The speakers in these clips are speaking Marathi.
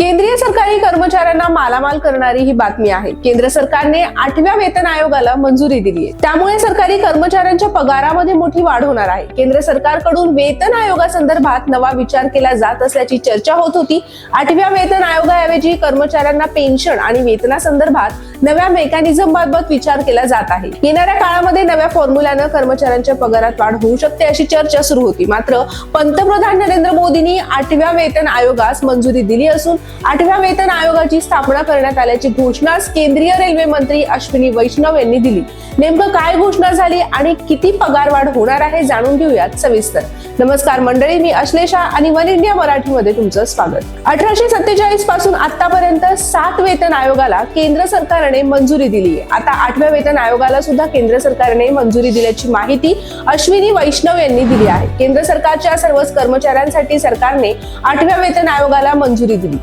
केंद्रीय सरकारी कर्मचाऱ्यांना मालामाल करणारी ही बातमी आहे. केंद्र सरकारने आठव्या वेतन आयोगाला मंजुरी दिली आहे त्यामुळे सरकारी कर्मचाऱ्यांच्या पगारामध्ये मोठी वाढ होणार आहे. केंद्र सरकारकडून वेतन आयोगासंदर्भात नवा विचार केला जात असल्याची चर्चा होत होती. आठव्या वेतन आयोगाऐवजी कर्मचाऱ्यांना पेन्शन आणि वेतनासंदर्भात नव्या मेकॅनिझम बाबत विचार केला जात आहे. येणाऱ्या काळामध्ये नव्या फॉर्म्युल्यानं कर्मचाऱ्यांच्या पगारात वाढ होऊ शकते अशी चर्चा सुरू होती. मात्र पंतप्रधान नरेंद्र मोदींनी आठव्या वेतन आयोगास मंजुरी दिली असून आठव्या वेतन आयोगाची स्थापना करण्यात आल्याची घोषणा केंद्रीय रेल्वे मंत्री अश्विनी वैष्णव यांनी दिली. नेमकं काय घोषणा झाली आणि किती पगारवाढ होणार आहे जाणून घेऊयात सविस्तर. नमस्कार मंडळी मी अश्लेषा आणि वन इंडिया मराठीमध्ये तुमचं स्वागत. अठराशे सत्तेचाळीसपासून आतापर्यंत सात वेतन आयोगाला केंद्र सरकारने मंजुरी दिली आहे. आता आठव्या वेतन आयोगाला सुद्धा केंद्र सरकारने मंजुरी दिल्याची माहिती अश्विनी वैष्णव यांनी दिली आहे. केंद्र सरकारच्या सर्वच कर्मचाऱ्यांसाठी सरकारने आठव्या वेतन आयोगाला मंजुरी दिली.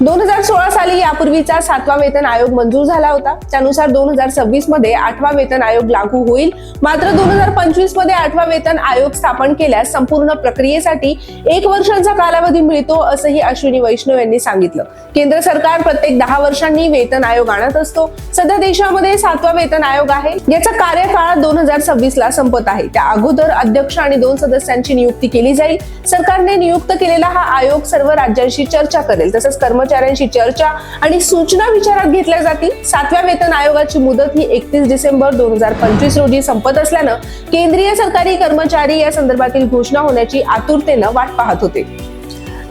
दोन हजार सोळा साली यापूर्वीचा सातवा वेतन आयोग मंजूर झाला होता. त्यानुसार दोन हजार सव्वीसमध्ये आठवा वेतन आयोग लागू होईल. मात्र दोन हजार पंचवीसमध्ये आठवा वेतन आयोग स्थापन केल्यास संपूर्ण प्रक्रियेसाठी एक वर्षांचा कालावधी मिळतो असंही अश्विनी वैष्णव यांनी सांगितलं. केंद्र सरकार प्रत्येक दहा वर्षांनी वेतन आयोग आणत असतो. सध्या देशामध्ये सातवा वेतन आयोग आहे. याचा कार्यकाळ दोन हजार सव्वीस ला संपत आहे. त्या अगोदर अध्यक्ष आणि दोन सदस्यांची नियुक्ती केली जाईल. सरकारने नियुक्त केलेला हा आयोग सर्व राज्यांशी चर्चा करेल तसंच कर्मचाऱ्यांशी चर्चा आणि सूचना विचारात घेतल्या जातील. सातव्या वेतन आयोगाची मुदत ही एकतीस डिसेंबर दोन हजार पंचवीस रोजी संपत असल्यानं केंद्रीय सरकारी कर्मचारी या संदर्भातील घोषणा होण्याची आतुरतेनं वाट पाहत होते.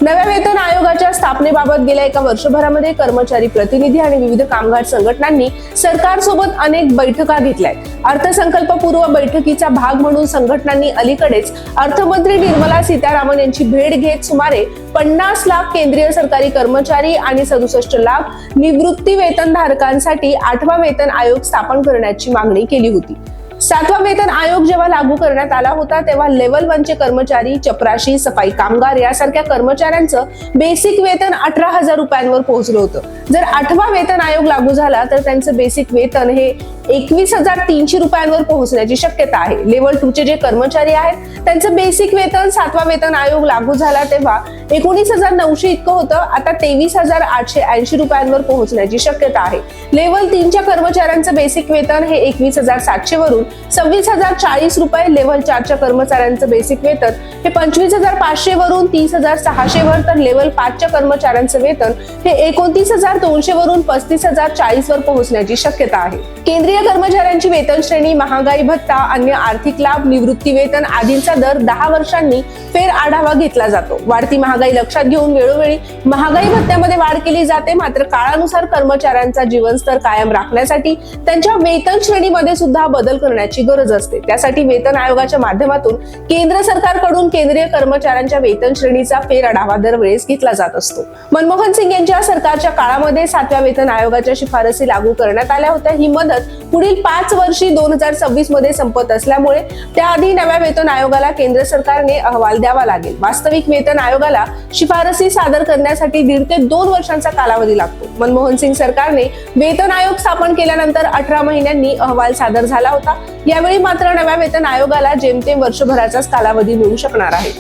नव्या वेतन आयोगाच्या स्थापनेबाबत गेल्या एका वर्षभरामध्ये कर्मचारी प्रतिनिधी आणि विविध कामगार संघटनांनी सरकारसोबत अनेक बैठका घेतल्या अर्थसंकल्पपूर्व बैठकीचा भाग म्हणून संघटनांनी अलीकडेच अर्थमंत्री निर्मला सीतारामन यांची भेट घेत सुमारे पन्नास लाख केंद्रीय सरकारी कर्मचारी आणि सदुसष्ट लाख निवृत्ती वेतनधारकांसाठी आठवा वेतन आयोग स्थापन करण्याची मागणी केली होती. सातवा वेतन आयोग जेव्हा लागू करण्यात आला होता तेव्हा लेवल वनचे कर्मचारी चपराशी सफाई कामगार यासारख्या कर्मचाऱ्यांचं बेसिक वेतन अठरा हजार रुपयांवर पोहोचलं होतं. जर आठवा वेतन आयोग लागू झाला तर त्यांचं बेसिक वेतन हे एकवीस हजार तीनशे रुपयांवर पोहोचण्याची शक्यता आहे. लेवल टू चे जे कर्मचारी आहेत त्यांचं बेसिक वेतन सातवा वेतन आयोग लागू झाला तेव्हा एकोणीस हजार नऊशे इतकं होतं. आता तेवीस हजार आठशे ऐंशी रुपयांवर पोहोचण्याची शक्यता आहे. लेवल तीनच्या कर्मचाऱ्यांचं बेसिक वेतन हे एकवीस हजार सातशे वरून सव्वीस हजार चाळीस रुपये. लेव्हल चारच्या कर्मचाऱ्यांचं बेसिक वेतन हे पंचवीस हजार पाचशे वरून तीस हजार सहाशे वर तर लेवल पाचच्या कर्मचाऱ्यांचं वेतन हे एकोणतीस हजार दोनशे वरून पस्तीस हजार चाळीस वर पोहोचण्याची शक्यता आहे. केंद्रीय कर्मचाऱ्यांची वेतन श्रेणी महागाई भत्ता अन्य आर्थिक लाभ निवृत्ती वेतन आदींचा दर दहा वर्षांनी फेर आढावा घेतला जातो. वाढती महागाई लक्षात घेऊन वेळोवेळी महागाई भत्त्यामध्ये वाढ केली जाते. मात्र काळानुसार कर्मचाऱ्यांचा जीवनस्तर कायम राखण्यासाठी त्यांच्या वेतन श्रेणीमध्ये सुद्धा बदल करण्याची गरज असते. त्यासाठी वेतन आयोगाच्या माध्यमातून केंद्र सरकारकडून केंद्रीय कर्मचाऱ्यांच्या वेतन श्रेणीचा फेर आढावा दरवेळेस घेतला जात असतो. मनमोहन सिंग यांच्या सरकारच्या काळामध्ये सातव्या वेतन आयोगाच्या शिफारसी लागू करण्यात आल्या होत्या. ही मदत पुढील पाच वर्षी दोन हजार सव्वीसमध्ये संपत असल्यामुळे त्याआधी नव्या वेतन आयोगाला केंद्र सरकारने अहवाल द्यावा लागेल. वास्तविक वेतन आयोगाला शिफारसी सादर करण्यासाठी दीड ते दोन वर्षांचा कालावधी लागतो. मनमोहन सिंग सरकारने वेतन आयोग स्थापन केल्यानंतर अठरा महिन्यांनी अहवाल सादर झाला होता. यावेळी मात्र नव्या वेतन आयोगाला जेमतेम वर्षभराचाच कालावधी मिळू शकणार आहे.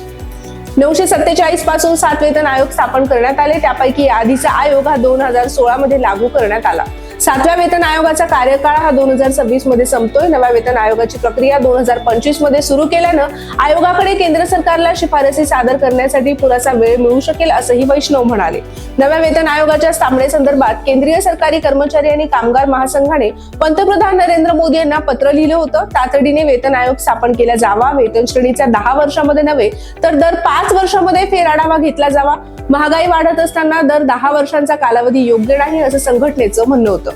नऊशे सत्तेचाळीसपासून सात वेतन आयोग स्थापन करण्यात आले. त्यापैकी आधीचा आयोग हा दोन हजार सोळा मध्ये लागू करण्यात आला. सातव्या वेतन आयोगाचा कार्यकाळ हा दोन हजार सव्वीसमध्ये संपतोय. नव्या वेतन आयोगाची प्रक्रिया दोन हजार पंचवीसमध्ये सुरू केल्यानं आयोगाकडे केंद्र सरकारला शिफारसी सादर करण्यासाठी पुरेसा वेळ मिळू शकेल असंही वैष्णव म्हणाले. नव्या वेतन आयोगाच्या स्थापनेसंदर्भात केंद्रीय सरकारी कर्मचारी आणि कामगार महासंघाने पंतप्रधान नरेंद्र मोदी यांना पत्र लिहिलं होतं. तातडीने वेतन आयोग स्थापन केला जावा. वेतन श्रेणीच्या दहा वर्षामध्ये नव्हे तर दर पाच वर्षामध्ये फेराढावा घेतला जावा. महागाई वाढत असताना दर दहा वर्षांचा कालावधी योग्य नाही असं संघटनेचं म्हणणं होतं.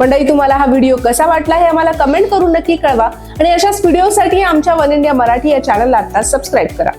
मंडळी तुम्हाला हा व्हिडिओ कसा वाटला हे आम्हाला कमेंट करून नक्की कळवा. आणि अशाच व्हिडिओसाठी आमच्या वन इंडिया मराठी या चॅनलला आता सबस्क्राईब करा.